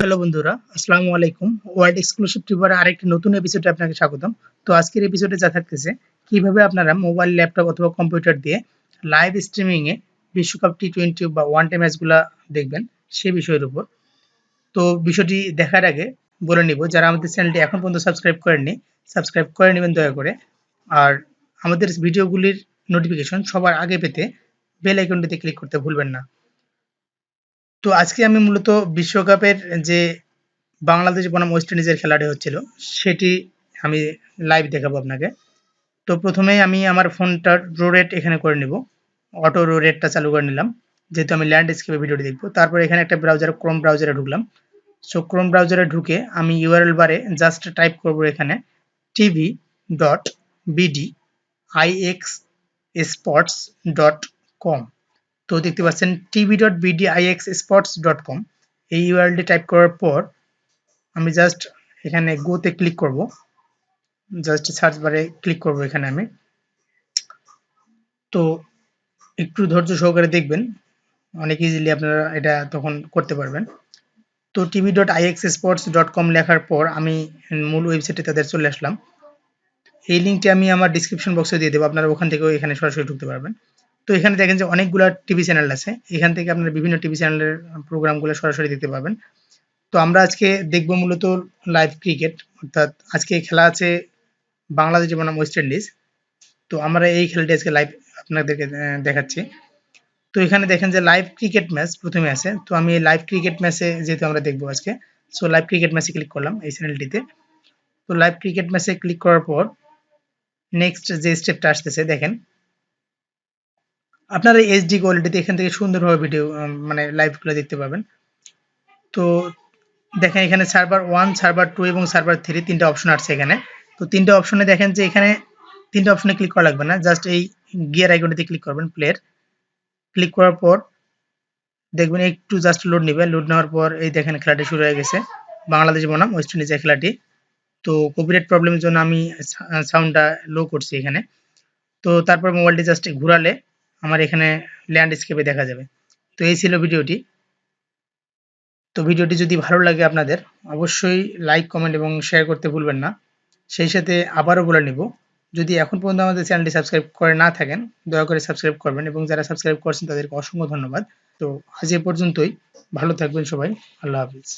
Hello বন্ধুরা, আসসালামু আলাইকুম। ওয়ার্ল্ড এক্সক্লুসিভ টিউবার আরেকটি নতুন এপিসোডে আপনাকে স্বাগতম। তো আজকের এপিসোডে যা থাকতেছে, কীভাবে আপনারা মোবাইল ল্যাপটপ অথবা কম্পিউটার দিয়ে লাইভ স্ট্রিমিং এ বিশ্বকাপ টি টোয়েন্টি বা ওয়ান টাইম ম্যাচগুলা দেখবেন, সে বিষয়ের উপর। তো বিষয়টি দেখার আগে বলে নিব, যারা আমাদের চ্যানেলটি এখন পর্যন্ত সাবস্ক্রাইব করেননি সাবস্ক্রাইব করে নেবেন দয়া করে। আর আমাদের ভিডিওগুলির নোটিফিকেশন সবার আগে পেতে বেল আইকনটিতে ক্লিক করতে ভুলবেন না। তো আজকে আমি মূলত বিশ্বকাপের যে বাংলাদেশ বনাম ওয়েস্ট ইন্ডিজের খেলাটি হচ্ছিল, সেটি আমি লাইভ দেখাবো আপনাকে। তো প্রথমেই আমি আমার ফোনটার রো রেট এখানে করে নিব। অটো রো রেটটা চালু করে নিলাম। যেহেতু আমি ল্যান্ডস্কেপে ভিডিওটি দেখব, তারপর এখানে একটা ব্রাউজার ক্রোম ব্রাউজারে ঢুকলাম। সো ক্রোম ব্রাউজারে ঢুকে আমি ইউআরএল বারে জাস্ট টাইপ করব এখানে TV dot BD IX sports dot com তো দেখতে পাচ্ছেন TV dot BDIX sports dot com এই ইউআরএলটি টাইপ করার পর আমি জাস্ট এখানে গোতে ক্লিক করব। জাস্ট সার্চ বারে ক্লিক করব এখানে আমি। তো একটু ধৈর্য সহকারে দেখবেন, অনেক ইজিলি আপনারা এটা তখন করতে পারবেন। তো TV dot IX sports dot com লেখার পর আমি মূল ওয়েবসাইটে তাদের চলে আসলাম। এই লিঙ্কটি আমি আমার ডিসক্রিপশন বক্সে দিয়ে দেবো, আপনারা ওখান থেকেও এখানে সরাসরি ঢুকতে পারবেন। তো এখানে দেখেন যে অনেকগুলো টিভি চ্যানেল আছে। এখান থেকে আপনারা বিভিন্ন টিভি চ্যানেলের প্রোগ্রামগুলো সরাসরি দেখতে পাবেন। তো আমরা আজকে দেখব মূলত লাইভ ক্রিকেট অর্থাৎ আজকে খেলা আছে বাংলাদেশ বনাম ওয়েস্ট ইন্ডিজ তো আমরা এই খেলাটি আজকে লাইভ আপনাদেরকে দেখাচ্ছি। তো এখানে দেখেন যে লাইভ ক্রিকেট ম্যাচ প্রথমে আছে। তো আমি এই লাইভ ক্রিকেট ম্যাচে যেহেতু আমরা দেখব আজকে সো লাইভ ক্রিকেট ম্যাচে ক্লিক করলাম এই চ্যানেলটিতে তো লাইভ ক্রিকেট ম্যাচে ক্লিক করার পর নেক্সট যে স্টেপটা আসতেছে, দেখেন। আপনারা এইচডি কোয়ালিটিতে এখান থেকে সুন্দরভাবে ভিডিও মানে লাইভগুলো দেখতে পাবেন। তো দেখেন এখানে সার্ভার ওয়ান সার্ভার টু এবং সার্ভার থ্রি তিনটা অপশন আছে এখানে। তো তিনটা অপশনে দেখেন যে এখানে তিনটা অপশনে ক্লিক করা লাগবে না। জাস্ট এই গিয়ার আইকনটিতে ক্লিক করবেন প্লেয়ার ক্লিক করার পর দেখবেন একটু জাস্ট লোড নেবে। লোড নেওয়ার পর এই দেখেন খেলাটি শুরু হয়ে গেছে। বাংলাদেশ বনাম ওয়েস্ট ইন্ডিজের খেলাটি। তো কপিরাইট প্রবলেমের জন্য আমি সাউন্ডটা লো করছি এখানে। তো তারপর মোবাইলটি জাস্ট ঘুরালে আমার এখানে ল্যান্ডস্কেপে দেখা যাবে। তো এই ছিল ভিডিওটি। তো ভিডিওটি যদি ভালো লাগে আপনাদের, অবশ্যই লাইক কমেন্ট এবং শেয়ার করতে ভুলবেন না। সেই সাথে আবারও বলে নিব, যদি এখন পর্যন্ত আমাদের চ্যানেলটি সাবস্ক্রাইব করে না থাকেন, দয়া করে সাবস্ক্রাইব করবেন এবং যারা সাবস্ক্রাইব করছেন তাদেরকে অসংখ্য ধন্যবাদ। তো আজ এ পর্যন্তই, ভালো থাকবেন সবাই, আল্লাহ হাফিজ।